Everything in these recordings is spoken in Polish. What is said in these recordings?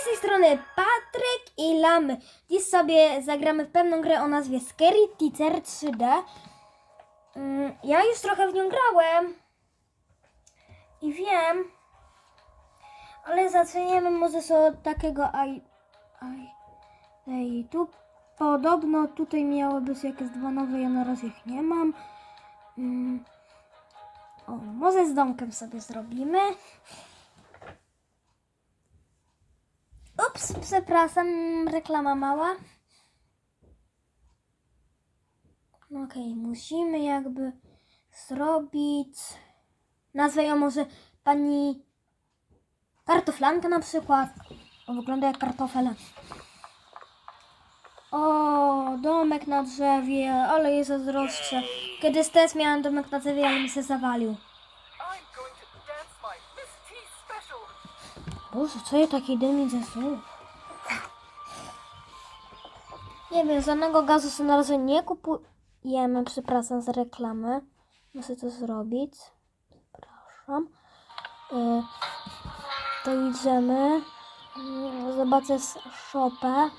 z tej strony Patryk i Lamy. Dziś sobie zagramy w pewną grę o nazwie Scary Teacher 3D. Mm, Ja już trochę w nią grałem i wiem, ale zaczniemy może sobie od takiego aj, aj, ej, tu podobno tutaj miały być jakieś dwa nowe, ja na razie ich nie mam. Mm. O, może z domkiem sobie zrobimy. Ups, przepraszam, reklama mała. No Okej, musimy jakby zrobić. Nazwę ją może pani kartoflanka na przykład. O, wygląda jak kartofel. O, domek na drzewie, ale jest zazdroszczę. Kiedyś też miałam domek na drzewie, ale mi się zawalił. Boże, co ja taki dymi ze słów? Nie wiem, żadnego gazu sobie na razie nie kupujemy. Przepraszam za reklamę. Muszę to zrobić. Przepraszam. Y, to idziemy. Y, Zobaczę z shopę.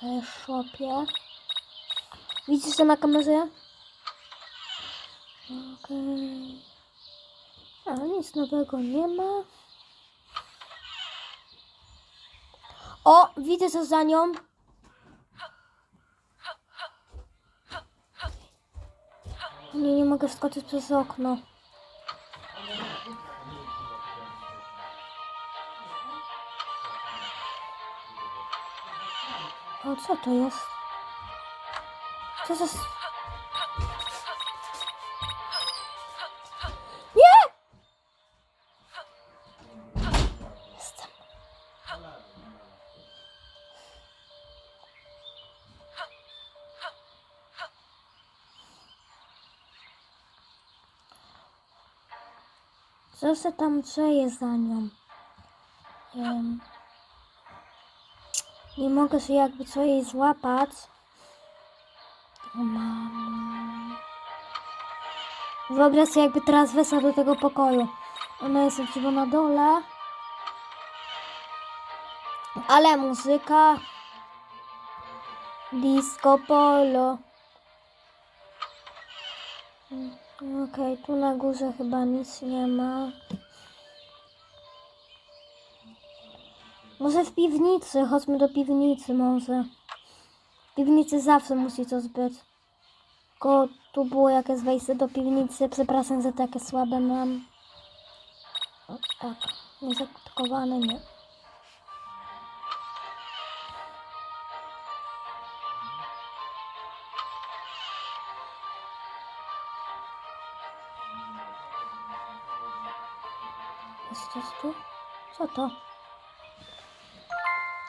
To jest w shopie. Widzisz to na kamerze? Okej. A nic nowego nie ma. O, widzę co za nią. Nie, nie mogę wskoczyć przez okno. O, co to jest? Co to Się tam dzieje za nią? Em, nie mogę się jakby co jej złapać. O mam. Wyobraź sobie jakby teraz weszła do tego pokoju. Ona jest chyba na dole. Ale muzyka. Disco polo. Okej, tu na górze chyba nic nie ma. Może w piwnicy, chodźmy do piwnicy może. W piwnicy zawsze musi coś być. Tylko tu było jakieś wejście do piwnicy, przepraszam za takie słabe mam. O, tak, niezakotowane nie. Jest tu? Co to?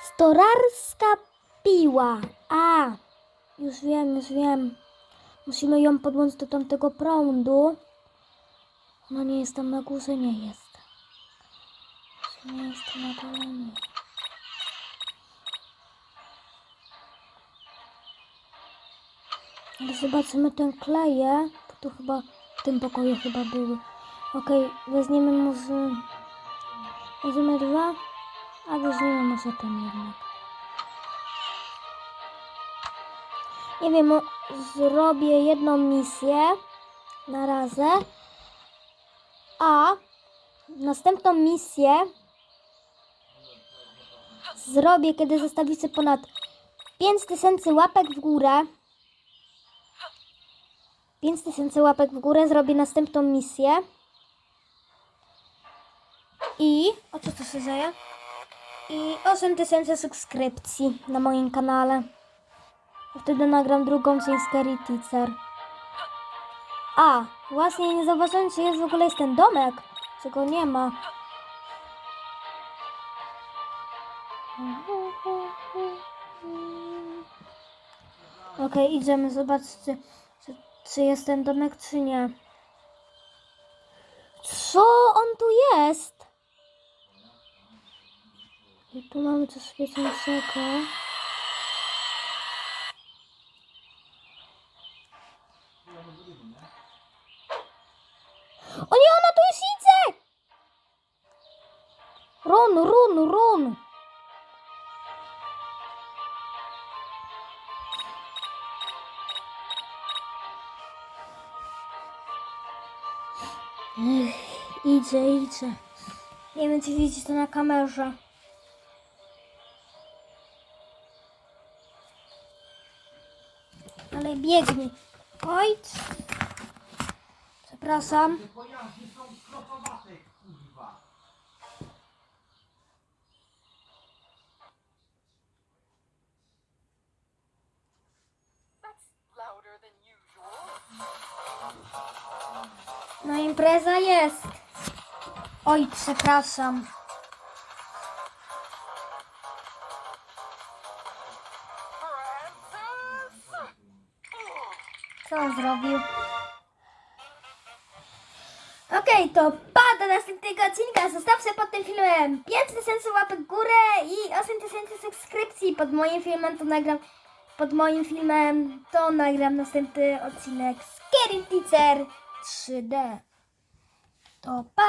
Storarska piła. A, już wiem, już wiem. Musimy ją podłączyć do tamtego prądu. Ona nie jest tam na górze, nie jest. Nie jest tam na dole, nie. Ale zobaczymy ten kleje. Bo chyba w tym pokoju chyba były. Okej, weźmiemy może... Weźmiemy dwa, a weźmiemy może ten jednak. Nie wiem, zrobię jedną misję na razie, a następną misję zrobię, kiedy zostawicie ponad 5000 łapek w górę. 5000 łapek w górę zrobię następną misję. I o co to się dzieje? I 8000 subskrypcji na moim kanale. Wtedy nagram drugą część Scary Teacher. A, właśnie nie zauważyłem, czy jest w ogóle jest ten domek. Czego nie ma. Okej, idziemy zobaczyć, czy, czy, czy jest ten domek, czy nie. Co on tu jest? I tu mamy coś świecącego. O nie, ona tu jest idzie! Run, run, run! Ech, idzie, idzie. Nie wiem, czy widzicie to na kamerze. Louder than usual. No impreza jest. Oj, przepraszam. Co on zrobił? Okej, to pa do następnego odcinka. Zostawcie pod tym filmem 5000 łapek w górę i 8000 subskrypcji. Pod moim filmem to nagram. Pod moim filmem to nagram następny odcinek Scary Teacher 3D. To pa!